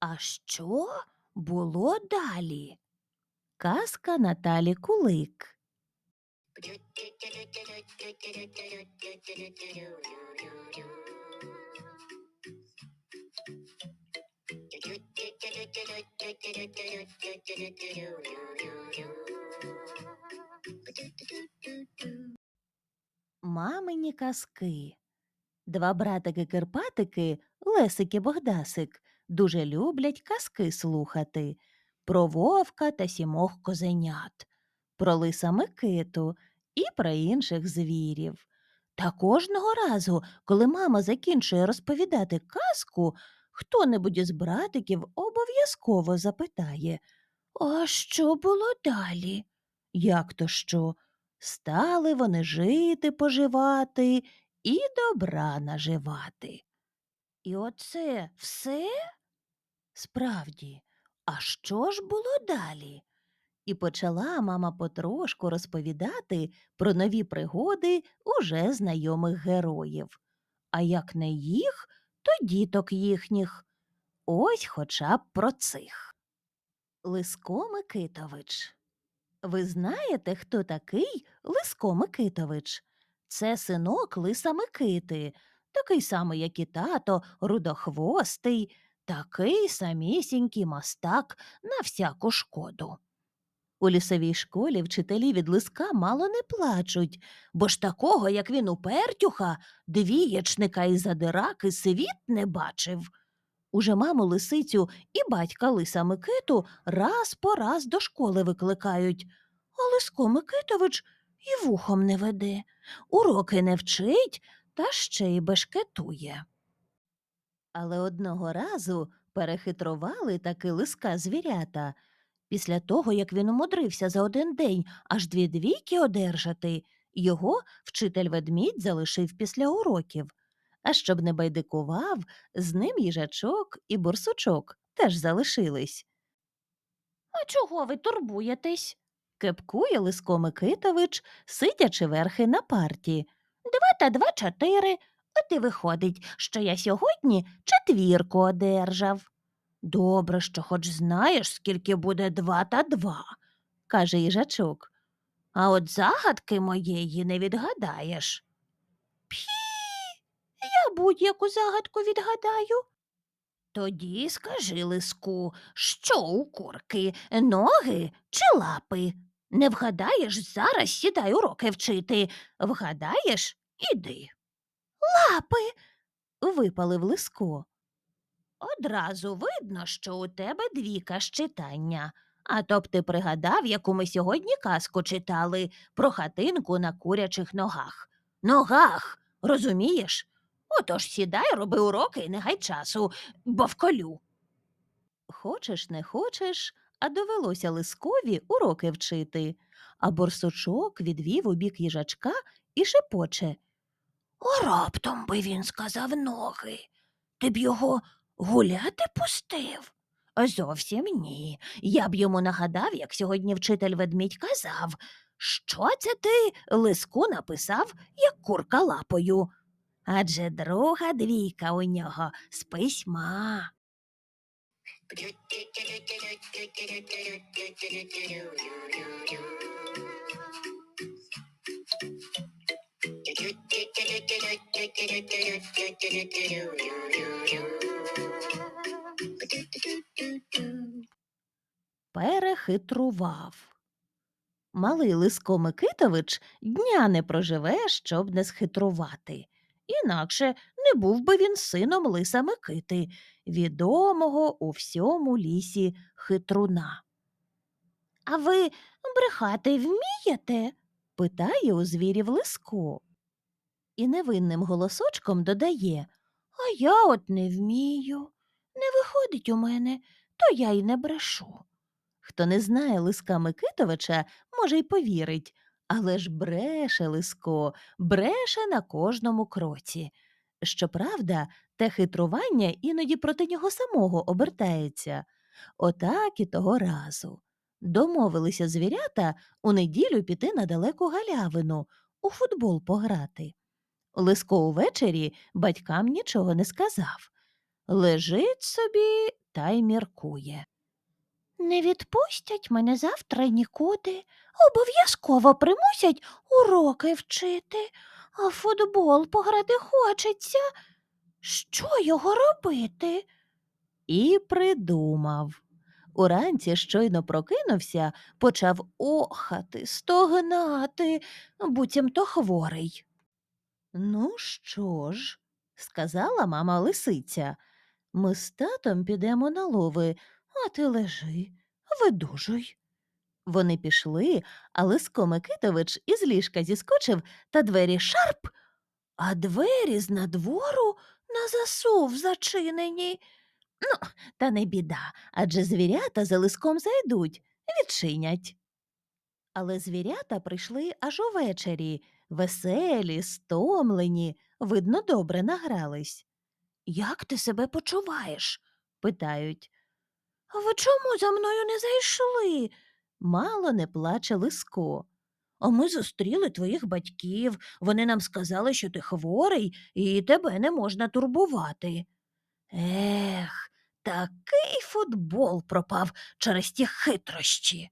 А що було далі? Казка Наталі Кулик. Мамині казки. Два братики-кирпатики, Лесик і Богдасик, дуже люблять казки слухати про вовка та сімох козенят, про лиса Микиту і про інших звірів. Та кожного разу, коли мама закінчує розповідати казку, хто-небудь із братиків обов'язково запитає А що було далі? Як то що? Стали вони жити, поживати і добра наживати. І оце все? Справді, а що ж було далі? І почала мама потрошку розповідати про нові пригоди уже знайомих героїв. А як не їх, то діток їхніх. Ось хоча б про цих. Лиско Микитович. Ви знаєте, хто такий Лиско Микитович? Це синок Лиса Микити, такий самий, як і тато, рудохвостий, такий самісінький мастак на всяку шкоду. У лісовій школі вчителі від лиска мало не плачуть, бо ж такого, як він у пертюха, двієчника і задираки світ не бачив. Уже маму лисицю і батька лиса Микиту раз по раз до школи викликають. А Лиско Микитович і вухом не веде, уроки не вчить та ще й бешкетує. Але одного разу перехитрували таки лиска звірята. Після того, як він умудрився за один день аж дві двійки одержати, його вчитель ведмідь залишив після уроків. А щоб не байдикував, з ним їжачок і борсучок теж залишились. А чого ви турбуєтесь? кепкує Лиско Микитович, сидячи верхи на парті. Два та два чотири. От і виходить, що я сьогодні четвірку одержав. Добре, що хоч знаєш, скільки буде два та два, каже їжачок. А от загадки моєї не відгадаєш. Пі, я будь-яку загадку відгадаю. Тоді скажи лиску, що у курки, ноги чи лапи? Не вгадаєш, зараз сідай уроки вчити. Вгадаєш, іди. Лапи. випалив лиско. Одразу видно, що у тебе двіка з. А то б ти пригадав, яку ми сьогодні казку читали про хатинку на курячих ногах. Ногах, розумієш? Отож сідай, роби уроки і не гай часу, бо вколю. Хочеш, не хочеш, а довелося лискові уроки вчити. А борсучок відвів у бік їжачка і шепоче. О, раптом би він сказав ноги. Ти б його гуляти пустив? Зовсім ні. Я б йому нагадав, як сьогодні вчитель ведмідь казав, що це ти лиску написав, як курка лапою. Адже друга двійка у нього з письма. Перехитрував. Малий Лиско Микитович дня не проживе, щоб не схитрувати. Інакше не був би він сином Лиса Микити, відомого у всьому лісі хитруна. А ви брехати вмієте? питає у звірів Лиско. І невинним голосочком додає А я от не вмію. Не виходить у мене, то я й не брешу. Хто не знає Лиска Микитовича, може, й повірить, але ж бреше Лиско, бреше на кожному кроці. Щоправда, те хитрування іноді проти нього самого обертається. Отак і того разу. Домовилися звірята у неділю піти на далеку галявину, у футбол пограти. Лиско увечері батькам нічого не сказав. лежить собі та й міркує. Не відпустять мене завтра нікуди. Обов'язково примусять уроки вчити, а футбол пограти хочеться. Що його робити? І придумав. Уранці щойно прокинувся, почав охати, стогнати, буцімто хворий. Ну що ж, сказала мама лисиця, ми з татом підемо на лови, а ти лежи, видужуй. Вони пішли, а Лиско Микитович із ліжка зіскочив та двері шарп, а двері з надвору на засув зачинені. Ну, та не біда, адже звірята за лиском зайдуть, відчинять. Але звірята прийшли аж увечері, веселі, стомлені, видно, добре награлись. Як ти себе почуваєш? питають. Ви чому за мною не зайшли? Мало не плаче Лиско. А ми зустріли твоїх батьків. Вони нам сказали, що ти хворий і тебе не можна турбувати. Ех, такий футбол пропав через ті хитрощі.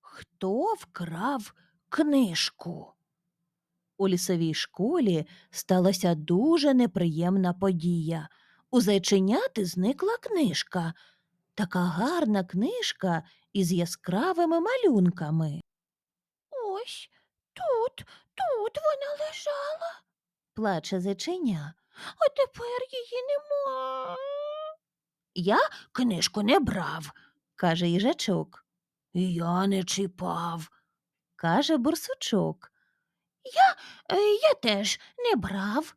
Хто вкрав книжку? У лісовій школі сталася дуже неприємна подія. У зайченяти зникла книжка. Така гарна книжка із яскравими малюнками. Ось тут, тут вона лежала, плаче зайченя. А тепер її нема. Я книжку не брав, каже їжачок. Я не чіпав, каже бурсучок. Я, е, я теж не брав,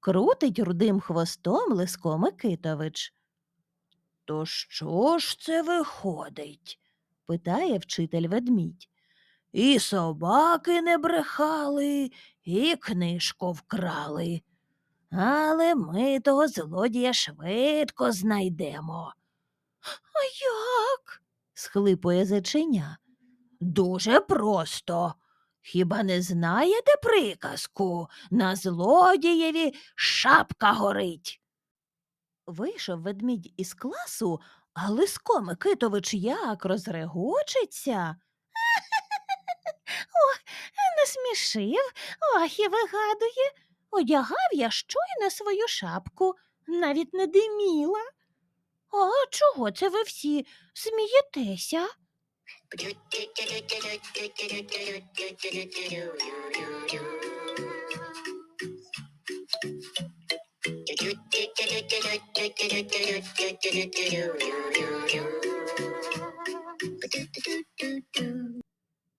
крутить рудим хвостом Лиско Микитович. То що ж це виходить? питає вчитель ведмідь. І собаки не брехали, і книжку вкрали. Але ми того злодія швидко знайдемо. А як? схлипує зайчиня. Дуже просто. Хіба не знаєте приказку? На злодієві шапка горить. Вийшов ведмідь із класу, а Лиско Микитович як розрегочеться. Ох, насмішив, ох і вигадує. Одягав я щойно свою шапку, навіть не диміла. А чого це ви всі смієтеся?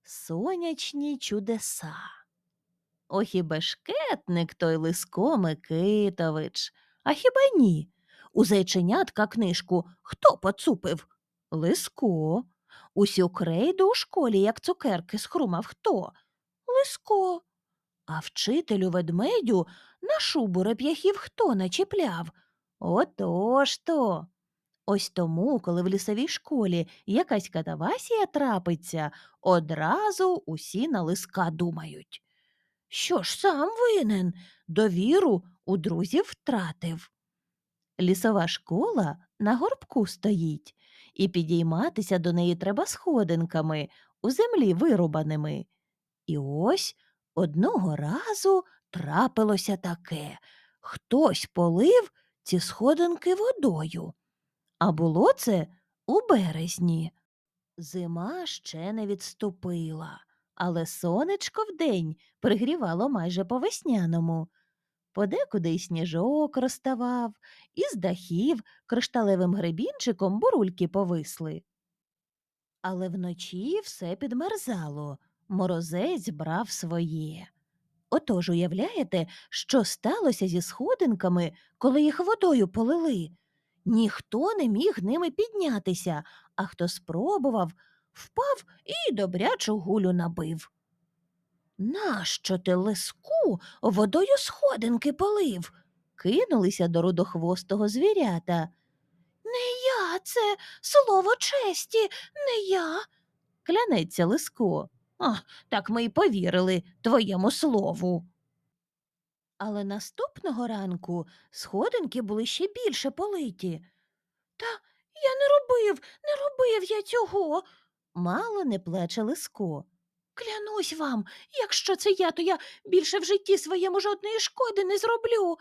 Сонячні чудеса. Ох і бешкетник той Лиско Микитович. А хіба ні? У зайченятка книжку хто поцупив? Лиско. Усю крейду у школі, як цукерки, схрумав хто? Лиско. А вчителю ведмедю на шубу реп'яхів хто начіпляв? Отож то. Ось тому, коли в лісовій школі якась катавасія трапиться, одразу усі на лиска думають. Що ж сам винен, довіру у друзів втратив. Лісова школа на горбку стоїть, і підійматися до неї треба сходинками, у землі вирубаними. І ось одного разу трапилося таке хтось полив ці сходинки водою. А було це у березні. Зима ще не відступила, але сонечко вдень пригрівало майже по весняному. Подекуди й сніжок розставав, і з дахів кришталевим гребінчиком бурульки повисли. Але вночі все підмерзало, морозець брав своє. Отож, уявляєте, що сталося зі сходинками, коли їх водою полили? Ніхто не міг ними піднятися, а хто спробував, впав і добрячу гулю набив. Нащо ти лиску водою сходинки полив? кинулися до рудохвостого звірята. Не я, це слово честі, не я. клянеться Лиско. А, так ми й повірили твоєму слову. Але наступного ранку сходинки були ще більше политі. Та я не робив, не робив я цього. Мало не плече Лиско. Клянусь вам, якщо це я, то я більше в житті своєму жодної шкоди не зроблю.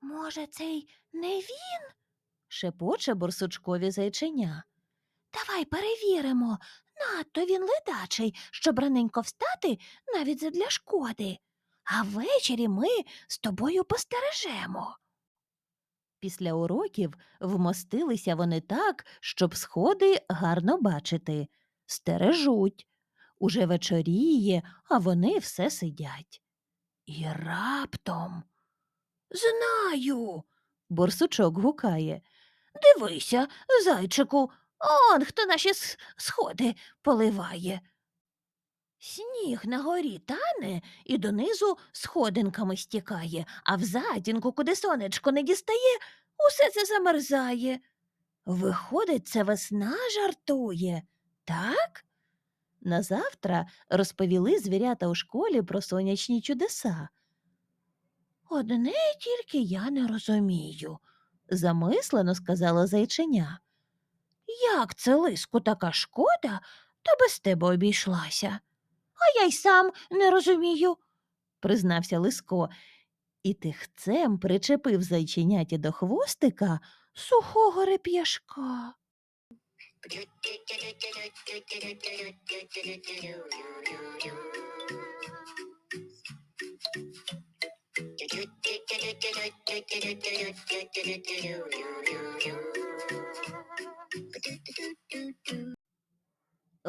Може, цей не він? шепоче борсучкові зайченя. Давай перевіримо. Надто він ледачий, щоб раненько встати навіть задля шкоди. А ввечері ми з тобою постережемо. Після уроків вмостилися вони так, щоб сходи гарно бачити. Стережуть. Уже вечоріє, а вони все сидять. І раптом. Знаю. Борсучок гукає. Дивися, зайчику, он хто наші сходи поливає. Сніг на горі тане і донизу сходинками стікає, а в затінку, куди сонечко не дістає, усе це замерзає. Виходить, це весна жартує, так? Назавтра розповіли звірята у школі про сонячні чудеса. Одне тільки я не розумію, замислено сказала зайченя. Як це лиску така шкода, та без тебе обійшлася? А я й сам не розумію, признався Лиско, і тихцем причепив зайченяті до хвостика сухого реп'яшка.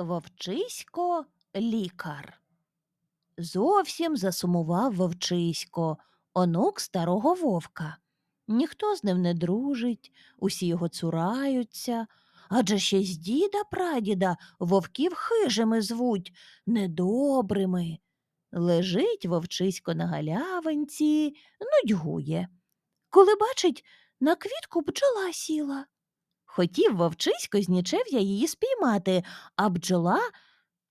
Вовчисько лікар. Зовсім засумував вовчисько, онук старого вовка. Ніхто з ним не дружить, усі його цураються, адже ще з діда прадіда вовків хижими звуть, недобрими. Лежить вовчисько на галявинці, нудьгує. Коли бачить, на квітку бджола сіла. Хотів вовчисько з нічев'я її спіймати, а бджола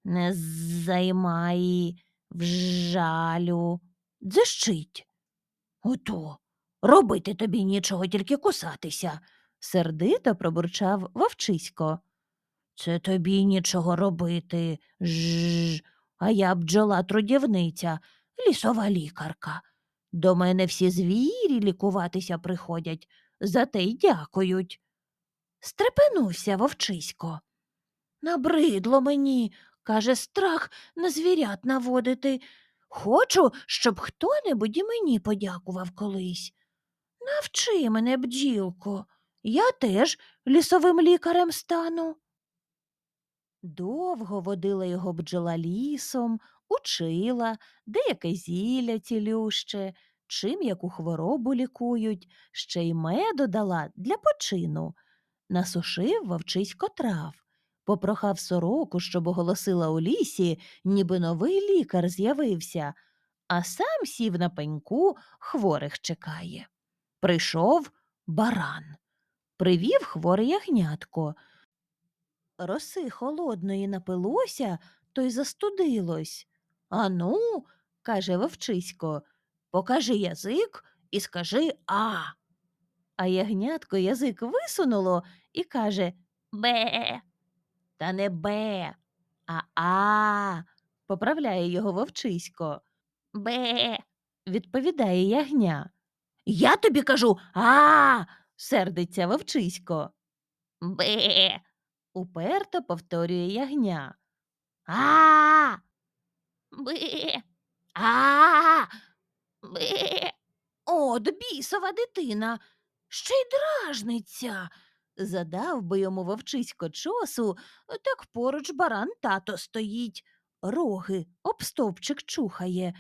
не займай в жалю, дзищить. Ото, робити тобі нічого, тільки кусатися, сердито пробурчав вовчисько. Це тобі нічого робити, жж, а я бджола трудівниця, лісова лікарка. До мене всі звірі лікуватися приходять, за те й дякують. Стрепенувся вовчисько. Набридло мені, каже, страх на звірят наводити. Хочу, щоб хто-небудь і мені подякував колись. Навчи мене, бджілко, я теж лісовим лікарем стану. Довго водила його бджола лісом, учила, деяке зілля цілюще, чим яку хворобу лікують, ще й меду дала для почину. Насушив вовчисько трав, попрохав сороку, щоб оголосила у лісі, ніби новий лікар з'явився, а сам сів на пеньку, хворих чекає. Прийшов баран, привів хворе ягнятко. Роси холодної напилося, то й застудилось. Ану, каже вовчисько, покажи язик і скажи а. А ягнятко язик висунуло і каже Бе. Та не бе, а а. поправляє його вовчисько. Бе. відповідає ягня. Я тобі кажу а. сердиться вовчисько. Бе. уперто повторює ягня. А. Бе. А. Бе. От бісова дитина, ще й дражниця. Задав би йому вовчисько чосу, так поруч баран тато стоїть, роги об стовпчик чухає,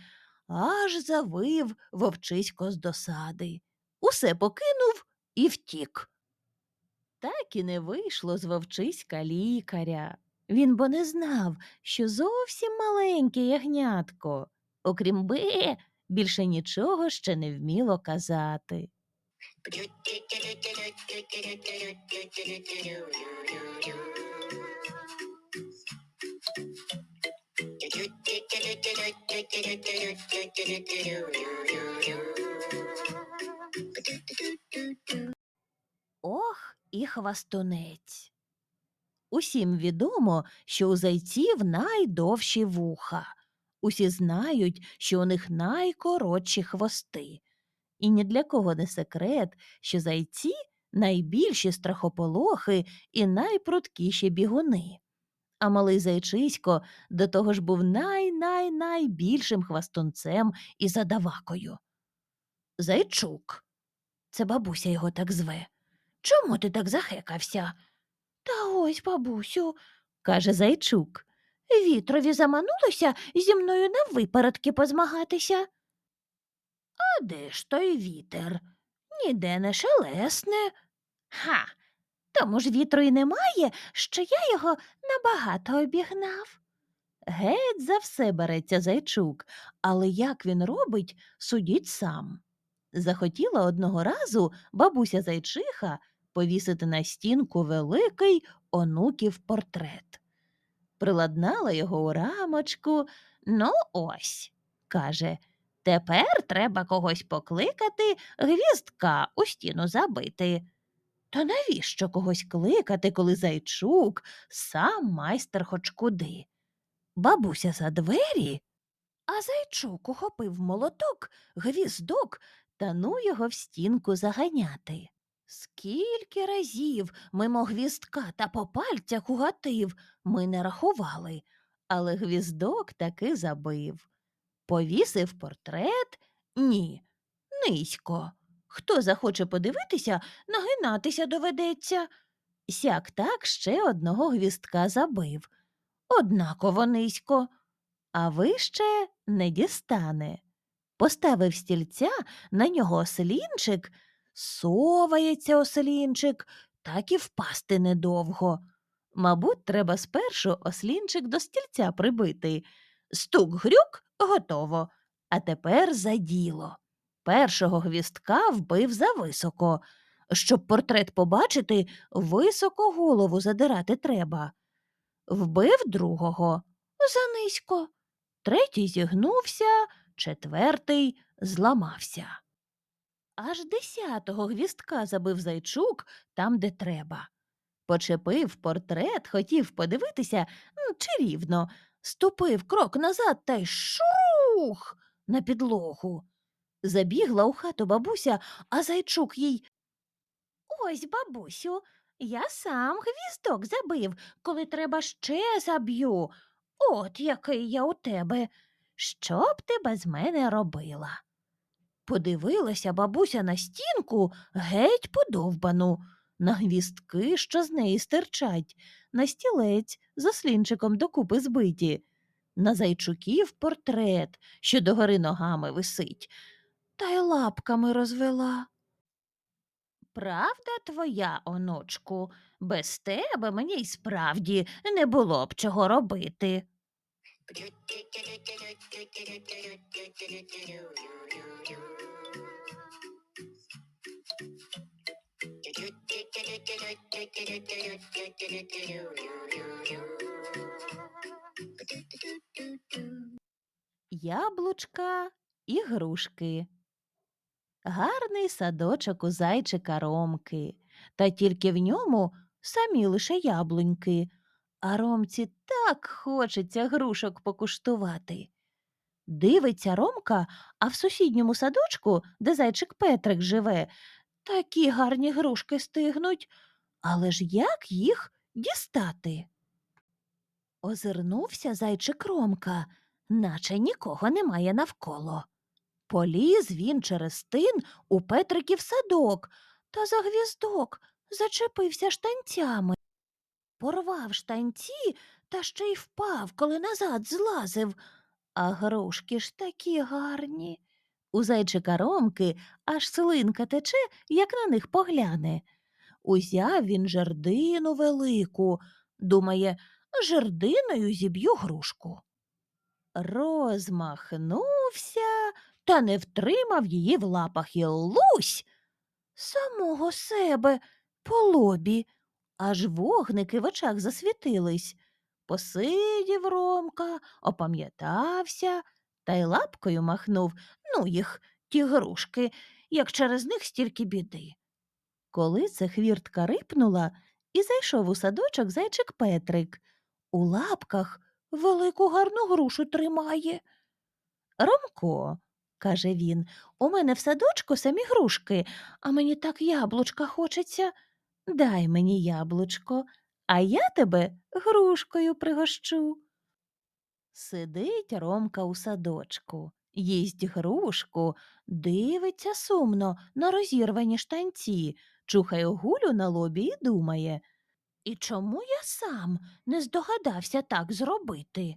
аж завив вовчисько з досади. Усе покинув і втік. Так і не вийшло з вовчиська лікаря. Він бо не знав, що зовсім маленьке ягнятко. Окрім бе, більше нічого ще не вміло казати. Ох, і хвастунець. Усім відомо, що у зайців найдовші вуха. Усі знають, що у них найкоротші хвости. І ні для кого не секрет, що зайці найбільші страхополохи і найпруткіші бігуни. А малий зайчисько до того ж був най-най-найбільшим хвастунцем і задавакою. Зайчук. Це бабуся його так зве. Чому ти так захекався? Та ось, бабусю, каже зайчук. Вітрові заманулося зі мною на випередки позмагатися. А де ж той вітер? Ніде не шелесне. Ха. Тому ж вітру й немає, що я його набагато обігнав. Геть за все береться зайчук, але як він робить, судіть сам. Захотіла одного разу бабуся зайчиха повісити на стінку великий онуків портрет. Приладнала його у рамочку. Ну, ось, каже, тепер треба когось покликати, гвіздка у стіну забити. Та навіщо когось кликати, коли зайчук сам майстер хоч куди? Бабуся за двері, а зайчук ухопив молоток, гвіздок та ну його в стінку заганяти. Скільки разів мимо гвіздка та по пальцях угатив, ми не рахували, але гвіздок таки забив. Повісив портрет? Ні, низько. Хто захоче подивитися, нагинатися доведеться. Сяк так ще одного гвіздка забив. Однаково низько, а вище не дістане. Поставив стільця, на нього ослінчик, совається ослінчик, так і впасти недовго. Мабуть, треба спершу ослінчик до стільця прибити. Стук грюк готово. А тепер за діло. Першого гвістка вбив зависоко. Щоб портрет побачити, високо голову задирати треба. Вбив другого занизько. Третій зігнувся, четвертий зламався. Аж десятого гвістка забив зайчук там, де треба. Почепив портрет, хотів подивитися, чи рівно, ступив крок назад та й шух на підлогу. Забігла у хату бабуся, а зайчук їй. Ось, бабусю, я сам гвіздок забив, коли треба ще заб'ю. От який я у тебе. Що б ти без мене робила? Подивилася бабуся на стінку геть подовбану, на гвістки, що з неї стирчать, на стілець з ослінчиком докупи збиті, на зайчуків портрет, що догори ногами висить, та й лапками розвела. Правда твоя, онучку, без тебе мені й справді не було б чого робити. Яблучка і грушки. Гарний садочок у зайчика Ромки, та тільки в ньому самі лише яблуньки, а Ромці так хочеться грушок покуштувати. Дивиться Ромка, а в сусідньому садочку, де зайчик Петрик живе, такі гарні грушки стигнуть. Але ж як їх дістати? Озирнувся зайчик Ромка, наче нікого немає навколо. Поліз він через тин у Петриків садок та за гвіздок зачепився штанцями. Порвав штанці та ще й впав, коли назад злазив. А грушки ж такі гарні. У зайчика Ромки аж слинка тече, як на них погляне. Узяв він жердину велику, думає, жердиною зіб'ю грушку. Розмахнувся та не втримав її в лапах і лусь самого себе по лобі. Аж вогники в очах засвітились. Посидів Ромка, опам'ятався та й лапкою махнув. Ну їх, ті грушки, як через них стільки біди. Коли це хвіртка рипнула, і зайшов у садочок зайчик Петрик. У лапках велику гарну грушу тримає. Ромко, каже він, у мене в садочку самі грушки, а мені так яблучка хочеться. Дай мені яблучко, а я тебе грушкою пригощу. Сидить Ромка у садочку, їсть грушку, дивиться сумно на розірвані штанці, чухає гулю на лобі і думає. І чому я сам не здогадався так зробити?